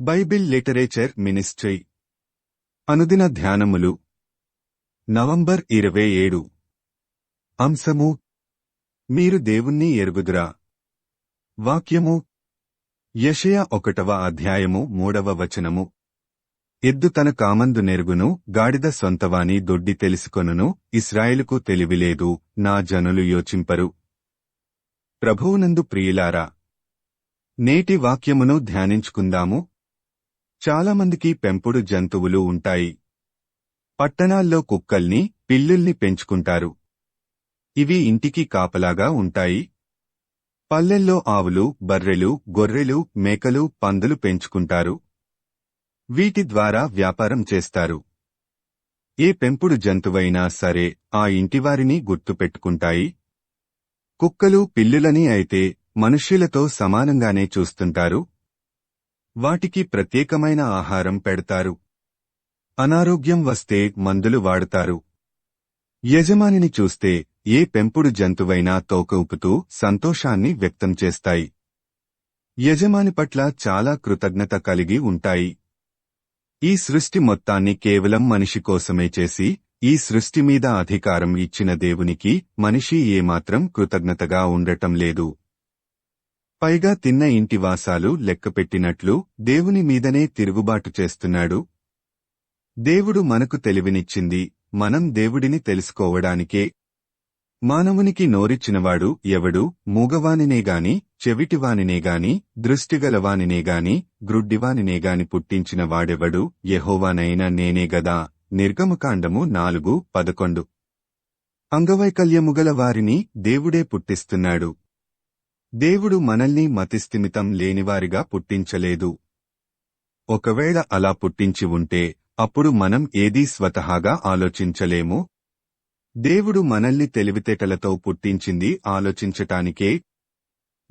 Bible literature ministry. అనుదిన ధ్యానములు. November ఇరవై ఏడు. అంశము. మీరు దేవుణ్ణి ఎరుగుదురా. వాక్యము. యషయ ఒకటవ అధ్యాయము మూడవ వచనము. ఎద్దు తన కామందు నెరుగును గాడిద సొంతవాని దొడ్డి తెలుసుకొనును ఇస్రాయేలుకు తెలివిలేదు నా జనులు యోచింపరు. ప్రభువునందు ప్రియులారా. నేటి వాక్యమును ధ్యానించుకుందాము చాలామందికి పెంపుడు జంతువులు ఉంటాయి. పట్టణాల్లో కుక్కల్ని పిల్లుల్ని పెంచుకుంటారు. ఇవి ఇంటికి కాపలాగా ఉంటాయి. పల్లెల్లో ఆవులు బర్రెలు గొర్రెలు మేకలు పందులు పెంచుకుంటారు. వీటి ద్వారా వ్యాపారం చేస్తారు. ఏ పెంపుడు జంతువైనా సరే ఆ ఇంటివారిని గుర్తుపెట్టుకుంటాయి. కుక్కలు పిల్లులని అయితే మనుష్యులతో సమానంగానే చూస్తుంటారు. వాటికి ప్రత్యేకమైన ఆహారం పెడతారు. అనారోగ్యం వస్తే మందులు వాడతారు. యజమానిని చూస్తే ఏ పెంపుడు జంతువైనా తోక ఊపుతూ సంతోషాన్ని వ్యక్తం చేస్తాయి. యజమాని పట్ల చాలా కృతజ్ఞత కలిగి ఉంటాయి. ఈ సృష్టి మొత్తాన్ని కేవలం మనిషి కోసమే చేసి ఈ సృష్టి మీద అధికారం ఇచ్చిన దేవునికి మనిషి ఏమాత్రం కృతజ్ఞతగా ఉండటం లేదు. పైగా తిన్న ఇంటి వాసాలు లెక్కపెట్టినట్లు దేవుని మీదనే తిరుగుబాటు చేస్తున్నాడు. దేవుడు మనకు తెలివినిచ్చింది మనం దేవుడిని తెలుసుకోవడానికే. మానవునికి నోరిచ్చినవాడు ఎవడు? మూగవానినేగాని చెవిటివానినేగాని దృష్టిగలవానినేగాని గ్రుడ్డివానినేగాని పుట్టించిన వాడెవడు? యెహోవానైన నేనే గదా. నిర్గమకాండము నాలుగు పదకొండు. అంగవైకల్యముగల వారిని దేవుడే పుట్టిస్తున్నాడు. దేవుడు మనల్ని మతిస్థిమితం లేనివారిగా పుట్టించలేదు. ఒకవేళ అలా పుట్టించి ఉంటే అప్పుడు మనం ఏదీ స్వతహాగా ఆలోచించలేము? దేవుడు మనల్ని తెలివితేటలతో పుట్టించింది ఆలోచించటానికే.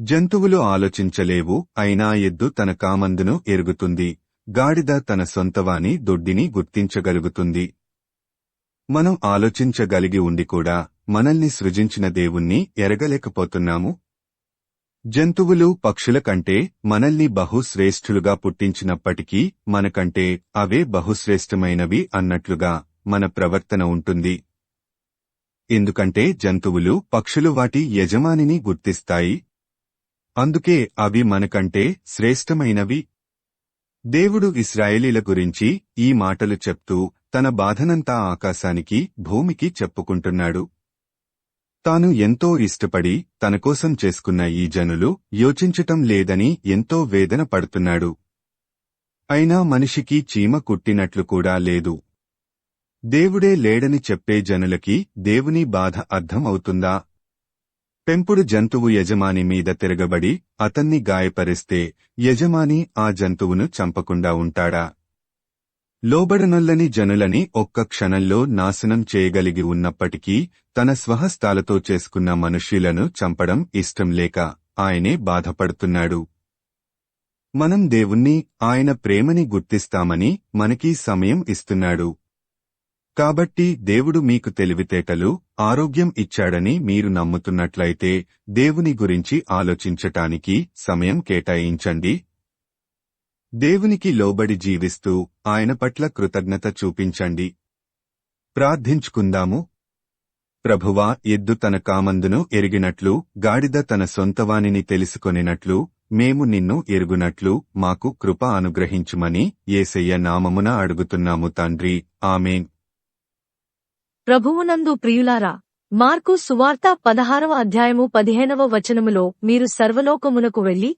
జంతువులు ఆలోచించలేవు అయినా ఎద్దు తన కామందును ఎరుగుతుంది గాడిద తన సొంతవాని దొడ్డిని గుర్తించగలుగుతుంది. మనం ఆలోచించగలిగి ఉండి కూడా మనల్ని సృజించిన దేవుణ్ణి ఎరగలేకపోతున్నాము? జంతువులు పక్షుల కంటే మనల్ని బహుశ్రేష్ఠులుగా పుట్టించినప్పటికీ మనకంటే అవే బహుశ్రేష్టమైనవి అన్నట్లుగా మన ప్రవర్తన ఉంటుంది. ఎందుకంటే జంతువులు పక్షులు వాటి యజమానిని గుర్తిస్తాయి. అందుకే అవి మనకంటే శ్రేష్టమైనవి. దేవుడు ఇస్రాయేలీల గురించి ఈ మాటలు చెప్తూ తన బాధనంతా ఆకాశానికి భూమికి చెప్పుకుంటున్నాడు. తాను ఎంతో ఇష్టపడి తనకోసం చేసుకున్న ఈ జనులు యోచించటం లేదని ఎంతో వేదన పడుతున్నాడు. అయినా మనిషికి చీమ కుట్టినట్లు కూడా లేదు. దేవుడే లేడని చెప్పే జనులకి దేవుని బాధ అర్థం అవుతుందా? పెంపుడు జంతువు యజమాని మీద తిరగబడి అతన్ని గాయపరిస్తే యజమాని ఆ జంతువును చంపకుండా ఉంటాడా? లోబడనొల్లని జనులని ఒక్క క్షణంలో నాశనం చేయగలిగి ఉన్నప్పటికీ తన స్వహస్తాలతో చేసుకున్న మనుష్యులను చంపడం ఇష్టం లేక ఆయనే బాధపడుతున్నాడు. మనం దేవుణ్ణి ఆయన ప్రేమని గుర్తిస్తామని మనకీ సమయం ఇస్తున్నాడు. కాబట్టి దేవుడు మీకు తెలివితేటలు ఆరోగ్యం ఇచ్చాడని మీరు నమ్ముతున్నట్లయితే దేవుని గురించి ఆలోచించటానికి సమయం కేటాయించండి. దేవునికి లోబడి జీవిస్తూ ఆయన పట్ల కృతజ్ఞత చూపించండి. ప్రార్థించుకుందాము. ప్రభువా ఎద్దు తన కామందును ఎరిగినట్లు గాడిద తన సొంతవానిని తెలుసుకొనినట్లు మేము నిన్ను ఎరుగునట్లు మాకు కృప అనుగ్రహించుమని ఏసయ్య నామమున అడుగుతున్నాము తండ్రి. ఆమెన్. ప్రభువునందు ప్రియులారా మార్కు సువార్త పదహారవ అధ్యాయము పదిహేనవ వచనములో మీరు సర్వలోకమునకు వెళ్ళి